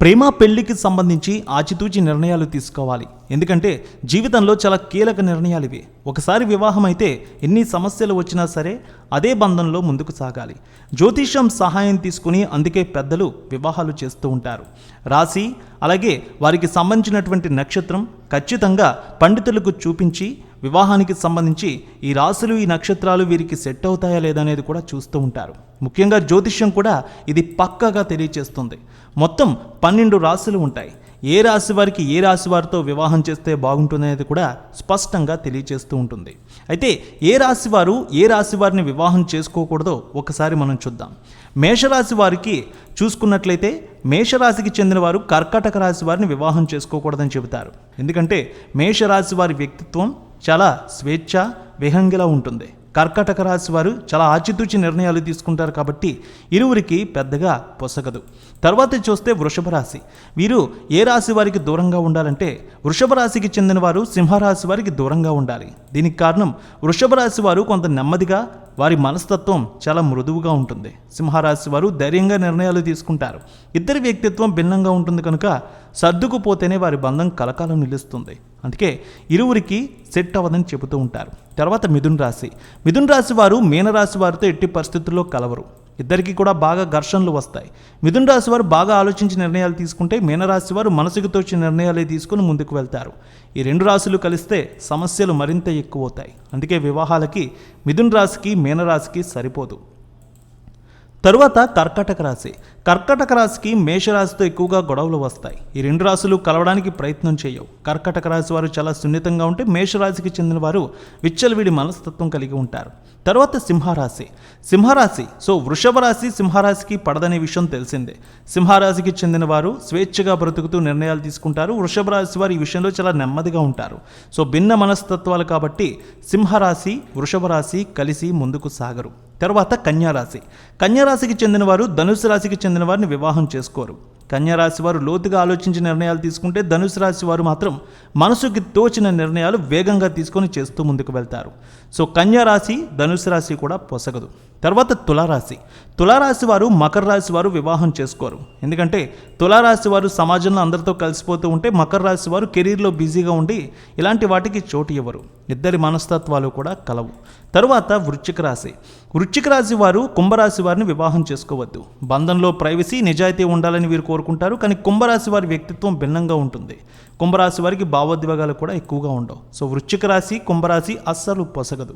ప్రేమ పెళ్ళికి సంబంధించి ఆచితూచి నిర్ణయాలు తీసుకోవాలి. ఎందుకంటే జీవితంలో చాలా కీలక నిర్ణయాలు ఇవి. ఒకసారి వివాహం అయితే ఎన్ని సమస్యలు వచ్చినా సరే అదే బంధంలో ముందుకు సాగాలి. జ్యోతిషం సహాయం తీసుకుని అందుకే పెద్దలు వివాహాలు చేస్తూ ఉంటారు. రాశి అలాగే వారికి సంబంధించినటువంటి నక్షత్రం ఖచ్చితంగా పండితులకు చూపించి వివాహానికి సంబంధించి ఈ రాశులు ఈ నక్షత్రాలు వీరికి సెట్ అవుతాయా లేదా అనేది కూడా చూస్తూ ఉంటారు. ముఖ్యంగా జ్యోతిష్యం కూడా ఇది పక్కగా తెలియచేస్తుంది. మొత్తం పన్నెండు రాశులు ఉంటాయి. ఏ రాశి వారికి ఏ రాశి వారితో వివాహం చేస్తే బాగుంటుందనేది కూడా స్పష్టంగా తెలియచేస్తూ ఉంటుంది. అయితే ఏ రాశి వారు ఏ రాశి వారిని వివాహం చేసుకోకూడదో ఒకసారి మనం చూద్దాం. మేషరాశి వారికి చూసుకున్నట్లయితే మేషరాశికి చెందిన వారు కర్కాటక రాశి వారిని వివాహం చేసుకోకూడదని చెబుతారు. ఎందుకంటే మేషరాశి వారి వ్యక్తిత్వం చాలా స్వేచ్ఛ విహంగిలా ఉంటుంది. కర్కాటక రాశి వారు చాలా ఆచితూచి నిర్ణయాలు తీసుకుంటారు కాబట్టి ఇరువురికి పెద్దగా పొసగదు. తర్వాత చూస్తే వృషభ రాశి. వీరు ఏ రాశి వారికి దూరంగా ఉండాలంటే వృషభ రాశికి చెందిన వారు సింహరాశి వారికి దూరంగా ఉండాలి. దీనికి కారణం వృషభ రాశి వారు కొంత నెమ్మదిగా వారి మనస్తత్వం చాలా మృదువుగా ఉంటుంది. సింహరాశి వారు ధైర్యంగా నిర్ణయాలు తీసుకుంటారు. ఇద్దరి వ్యక్తిత్వం భిన్నంగా ఉంటుంది కనుక సర్దుకుపోతేనే వారి బంధం కలకాలం నిలుస్తుంది. అందుకే ఇరువురికి సెట్ అవ్వదని చెబుతూ ఉంటారు. తర్వాత మిథున్ రాశి. మిథున్ రాశి వారు మీనరాశి వారితో ఎట్టి పరిస్థితుల్లో కలవరు. ఇద్దరికీ కూడా బాగా ఘర్షణలు వస్తాయి. మిథున్ రాశి వారు బాగా ఆలోచించి నిర్ణయాలు తీసుకుంటే మీనరాశి వారు మనసుకు తోచిన నిర్ణయాలే తీసుకుని ముందుకు వెళ్తారు. ఈ రెండు రాశులు కలిస్తే సమస్యలు మరింత ఎక్కువ అవుతాయి అందుకే వివాహాలకి మిథున్ రాశికి మీనరాశికి సరిపోదు. తరువాత కర్కాటక రాశి. కర్కాటక రాశికి మేషరాశితో ఎక్కువగా గొడవలు వస్తాయి. ఈ రెండు రాశులు కలవడానికి ప్రయత్నం చేయవు. కర్కాటక రాశి వారు చాలా సున్నితంగా ఉంటే మేషరాశికి చెందిన వారు విచ్చలవిడి మనస్తత్వం కలిగి ఉంటారు. తర్వాత సింహరాశి. సింహరాశి సో వృషభ రాశి సింహరాశికి పడదనే విషయం తెలిసిందే. సింహరాశికి చెందిన వారు స్వేచ్ఛగా బ్రతుకుతూ నిర్ణయాలు తీసుకుంటారు. వృషభ రాశి వారు ఈ విషయంలో చాలా నెమ్మదిగా ఉంటారు. సో భిన్న మనస్తత్వాలు కాబట్టి సింహరాశి వృషభ రాశి కలిసి ముందుకు సాగరు. తర్వాత కన్యారాశి కన్యారాశికి చెందిన వారు ధనుసు రాశికి చెందిన వారిని వివాహం చేసుకోరు. కన్యారాశి వారు లోతుగా ఆలోచించి నిర్ణయాలు తీసుకుంటే ధనుసు రాశి వారు మాత్రం మనసుకి తోచిన నిర్ణయాలు వేగంగా తీసుకొని చేస్తూ ముందుకు వెళ్తారు. సో కన్యారాశి ధనుసు రాశి కూడా పొసగదు. తర్వాత తులారాశి. తులారాశి వారు మకర రాశి వారు వివాహం చేసుకోరు. ఎందుకంటే తులారాశి వారు సమాజంలో అందరితో కలిసిపోతూ ఉంటే మకర రాశి వారు కెరీర్లో బిజీగా ఉండి ఇలాంటి వాటికి చోటు ఇవ్వరు. ఇద్దరి మనస్తత్వాలు కూడా కలవు. తరువాత వృశ్చిక రాశి. వృశ్చిక రాశి వారు కుంభరాశి వారిని వివాహం చేసుకోవద్దు. బంధంలో ప్రైవసీ నిజాయితీ ఉండాలని వీరు కోరు కోరుకుంటారు. కానీ కుంభరాశి వారి వ్యక్తిత్వం భిన్నంగా ఉంటుంది. కుంభరాశి వారికి భావోద్వేగాలు కూడా ఎక్కువగా ఉండవు. సో వృశ్చిక రాశి కుంభరాశి అస్సలు పొసగదు.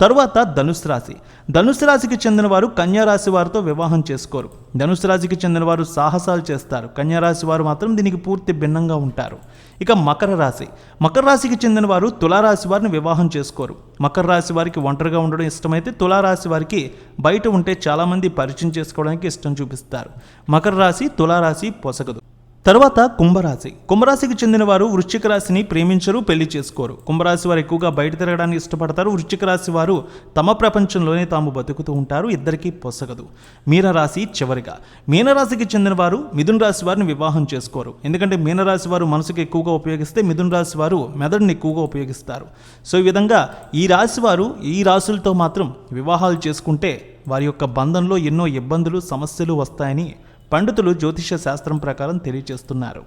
తరువాత ధనుసు రాశి. ధనుసు రాశికి చెందిన వారు కన్యారాశి వారితో వివాహం చేసుకోరు. ధనుసు రాశికి చెందిన వారు సాహసాలు చేస్తారు. కన్యారాశి వారు మాత్రం దీనికి పూర్తి భిన్నంగా ఉంటారు. ఇక మకర రాశి. మకర రాశికి చెందిన వారు తులారాశి వారిని వివాహం చేసుకోరు. మకర రాశి వారికి ఒంటరిగా ఉండడం ఇష్టమైతే తులారాశి వారికి బయట ఉంటే చాలామంది పరిచయం చేసుకోవడానికి ఇష్టం చూపిస్తారు. మకర రాశి తులారాశి పొసగదు. తర్వాత కుంభరాశి. కుంభరాశికి చెందిన వారు వృశ్చిక రాశిని ప్రేమించరు పెళ్ళి చేసుకోరు. కుంభరాశి వారు ఎక్కువగా బయట తిరగడానికి ఇష్టపడతారు. వృశ్చిక రాశి వారు తమ ప్రపంచంలోనే తాము బతుకుతూ ఉంటారు ఇద్దరికీ పొసగదు. మీనరాశి చివరిగా. మీనరాశికి చెందిన వారు మిథున రాశి వారిని వివాహం చేసుకోరు. ఎందుకంటే మీనరాశి వారు మనసుకు ఎక్కువగా ఉపయోగిస్తే మిథున రాశి వారు మెదడుని ఎక్కువగా ఉపయోగిస్తారు. సో ఈ విధంగా ఈ రాశి వారు ఈ రాశులతో మాత్రం వివాహాలు చేసుకుంటే వారి యొక్క బంధంలో ఎన్నో ఇబ్బందులు సమస్యలు వస్తాయని పండితులు జ్యోతిష శాస్త్రం ప్రకారం తెలియజేస్తున్నారు.